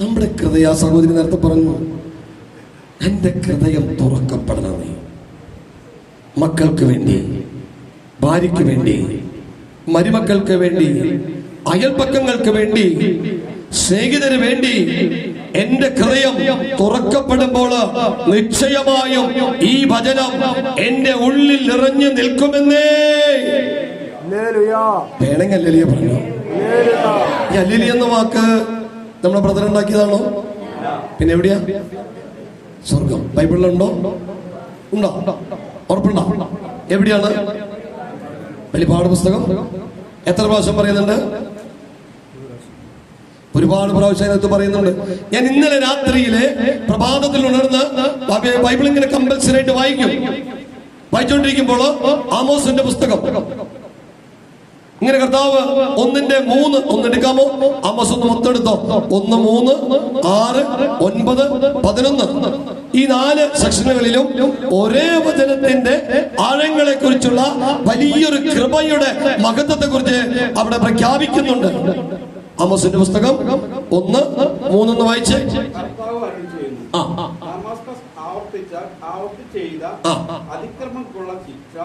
നമ്മുടെ ഹൃദയ സഹോദരി നേരത്തെ പറഞ്ഞു എന്റെ ഹൃദയം തുറക്കപ്പെടണമേ മക്കൾക്ക് വേണ്ടി ഭാര്യയ്ക്ക് വേണ്ടി മരുമക്കൾക്ക് വേണ്ടി അയൽപക്കങ്ങൾക്ക് വേണ്ടി സ്നേഹിതന് വേണ്ടി എന്റെ ഹൃദയം തുറക്കപ്പെടുമ്പോൾ നിശ്ചയമായും ഈ ഭജനം എന്റെ ഉള്ളിൽ നിറഞ്ഞു നിൽക്കുമെന്നേ. അല്ലലിയ പറഞ്ഞു? ഈ അല്ലലി എന്ന വാക്ക് നമ്മളെ ബ്രദർ ഉണ്ടാക്കിയതാണോ? പിന്നെ എവിടെയാ? സ്വർഗം. ബൈബിളിലുണ്ടോ? ഉണ്ടോ? ഉറപ്പുണ്ടോ? എവിടെയാണ്? വെളിപാട് പുസ്തകം? എത്ര പ്രാവശ്യം പറയുന്നുണ്ട്? ഒരുപാട് പ്രാവശ്യം അതിനകത്ത് പറയുന്നുണ്ട്. ഞാൻ ഇന്നലെ രാത്രിയിലെ പ്രഭാതത്തിൽ ഉണർന്ന് ബൈബിൾ ഇങ്ങനെ കമ്പൽസറി ആയിട്ട് വായിക്കും. വായിച്ചുകൊണ്ടിരിക്കുമ്പോൾ ആമോസിന്റെ പുസ്തകം. ഇങ്ങനെ കർത്താവ് ഒന്നിന്റെ മൂന്ന് ഒന്നെടുക്കാമോ അമ്മസ് ഒന്ന് മൊത്തെടുത്തോ ഒന്ന് മൂന്ന് ആറ് ഒൻപത് പതിനൊന്ന്. ഈ നാല് സെക്ഷനുകളിലും ഒരേ വചനത്തിന്റെ ആഴങ്ങളെ കുറിച്ചുള്ള വലിയൊരു കൃപയുടെ മഹത്വത്തെ കുറിച്ച് അവിടെ പ്രഖ്യാപിക്കുന്നുണ്ട്. ആമോസിന്റെ പുസ്തകം ഒന്ന് മൂന്നൊന്ന് വായിച്ച്. ആ. ദമാസ്കസ് ആവർത്തിച്ച ആവർത്തി ചെയ്ത. ശിക്ഷ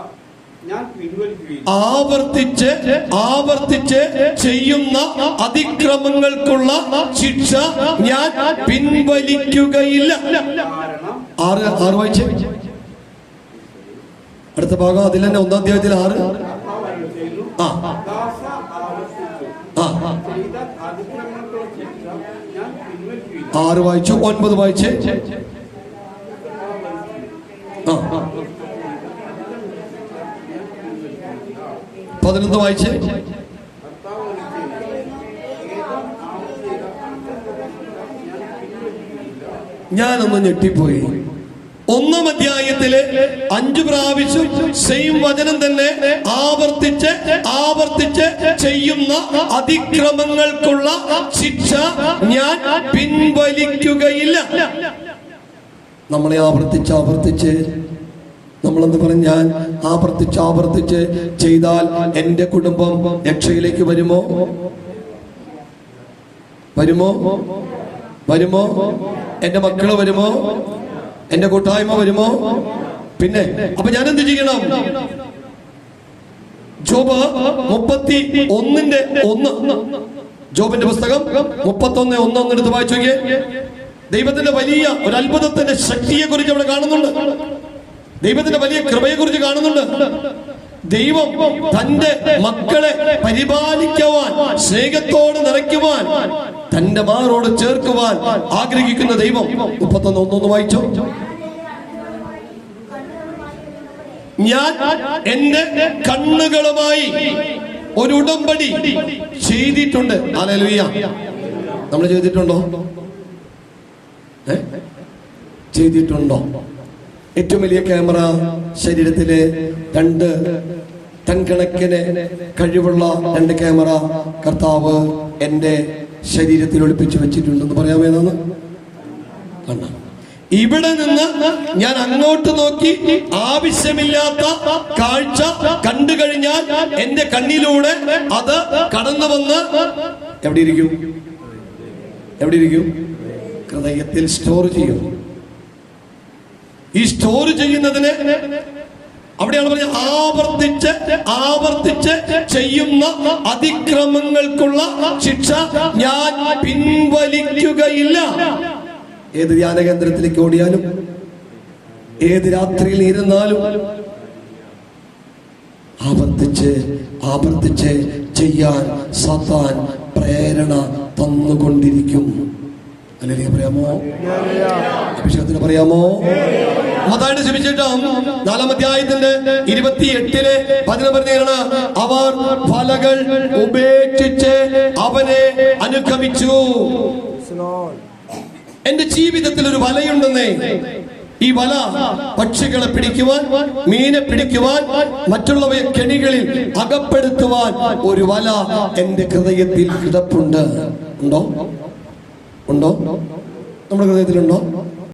ആവർത്തിച്ച് ആവർത്തിച്ച് ചെയ്യുന്ന അതിക്രമങ്ങൾക്കുള്ള ശിക്ഷ ഞാൻ പിൻവലിക്കുകയില്ല. ആറ് ആറ് വായിച്ച്. അടുത്ത ഭാഗം അതിൽ തന്നെ ഒന്നാം അധ്യായത്തിൽ ആറ്. ആ. ആ. ആറ് വായിച്ചു ഒൻപത് വായിച്ച്. ആ പതിനൊന്ന് വായിച്ച് കർത്താവ് അരുളി ചെയ്യുന്നു ഏതാം ആവർത്തി ചെയ്ത അതിക്രമങ്ങൾക്കുള്ള ശിക്ഷ ഞാൻ വായിച്ച്. ഞാനൊന്ന് ഞെട്ടിപ്പോയി. ഒന്നാം അധ്യായത്തിൽ അഞ്ചു പ്രാവശ്യം സെയിം വചനം തന്നെ ആവർത്തിച്ച് ആവർത്തിച്ച് ചെയ്യുന്ന അതിക്രമങ്ങൾക്കുള്ള ശിക്ഷ ഞാൻ പിൻവലിക്കുകയില്ല. നമ്മളെ ആവർത്തിച്ച് ആവർത്തിച്ച് നമ്മളെന്ന് പറഞ്ഞ് ഞാൻ ആവർത്തിച്ച് ആവർത്തിച്ച് ചെയ്താൽ എന്റെ കുടുംബം രക്ഷയിലേക്ക് വരുമോ? വരുമോ? വരുമോ? എന്റെ മക്കൾ വരുമോ? എന്റെ കൂട്ടായ്മ വരുമോ? പിന്നെ അപ്പൊ ഞാൻ എന്ത് ചെയ്യണം? ജോബ് മുപ്പത്തി ഒന്നിന്റെ ഒന്ന്. ജോബിന്റെ പുസ്തകം മുപ്പത്തി ഒന്ന് ഒന്ന് ഒന്ന് എടുത്ത് വായിച്ചു ദൈവത്തിന്റെ വലിയ ഒരു അത്ഭുതത്തിന്റെ ശക്തിയെ കുറിച്ച് അവിടെ കാണുന്നുണ്ട്. ദൈവത്തിന്റെ വലിയ കൃപയെ കുറിച്ച് കാണുന്നുണ്ട്. ദൈവം തന്റെ മക്കളെ പരിപാലിക്കുവാൻ സ്നേഹത്തോട് നിറയ്ക്കുവാൻ തന്റെ മാറോട് ചേർക്കുവാൻ ആഗ്രഹിക്കുന്ന ദൈവം മുപ്പത്തൊന്ന് ഒന്നൊന്ന് വായിച്ചോ. ഞാൻ എന്റെ കണ്ണുകളുമായി ഒരു ഉടമ്പടി ചെയ്തിട്ടുണ്ട്. നമ്മൾ ചെയ്തിട്ടുണ്ടോ? ചെയ്തിട്ടുണ്ടോ? ഏറ്റവും വലിയ ക്യാമറ ശരീരത്തിലെ രണ്ട് ടൺ കണക്കിന് കഴിവുള്ള രണ്ട് ക്യാമറ കർത്താവ് എന്റെ ശരീരത്തിൽ ഒളിപ്പിച്ചു വെച്ചിട്ടുണ്ടെന്ന് പറയാമോ ഏതാന്ന്? കണ്ട. ഇവിടെ നിന്ന് ഞാൻ അങ്ങോട്ട് നോക്കി ആവശ്യമില്ലാത്ത കാഴ്ച കണ്ടു കഴിഞ്ഞാൽ എന്റെ കണ്ണിലൂടെ അത് കടന്നു വന്ന് എവിടെ ഇരിക്കും? എവിടെ ഇരിക്കും? ഹൃദയത്തിൽ സ്റ്റോർ ചെയ്യും. ഈ സ്റ്റോർ ചെയ്യുന്നതിന് അവിടെയാണ് പറഞ്ഞത് ആവർത്തിച്ച് ആവർത്തിച്ച് ചെയ്യുന്ന അതിക്രമങ്ങൾക്കുള്ള ശിക്ഷ ഞാൻ പിൻവലിക്കുകയില്ല. ഏത് ധ്യാന കേന്ദ്രത്തിലേക്ക് ഓടിയാലും ഏത് രാത്രിയിൽ ഇരുന്നാലും ആവർത്തിച്ച് ആവർത്തിച്ച് ചെയ്യാൻ സത്താൻ പ്രേരണ തന്നുകൊണ്ടിരിക്കും. അല്ലെങ്കിൽ പറയാമോ? അഭിഷേകത്തിന് പറയാമോ? മതായിട്ട് ശ്രമിച്ചിട്ടും നാലാം അധ്യായത്തിന്റെ ഇരുപത്തി എട്ടിലെ പതിനൊന്ന് പറഞ്ഞാണ് അവർ ഫലകൾ ഉപേക്ഷിച്ച് അവനെ അനുഗമിച്ചു. എന്റെ ജീവിതത്തിൽ ഒരു വലയുണ്ടെന്നേ. ഈ വല പക്ഷികളെ പിടിക്കുവാൻ മീനെ പിടിക്കുവാൻ മറ്റുള്ളവയെ കെണികളിൽ അകപ്പെടുത്തുവാൻ ഒരു വല എന്റെ ഹൃദയത്തിൽ കിടപ്പുണ്ട്. ഉണ്ടോ? ഉണ്ടോ? നമ്മുടെ ഹൃദയത്തിലുണ്ടോ?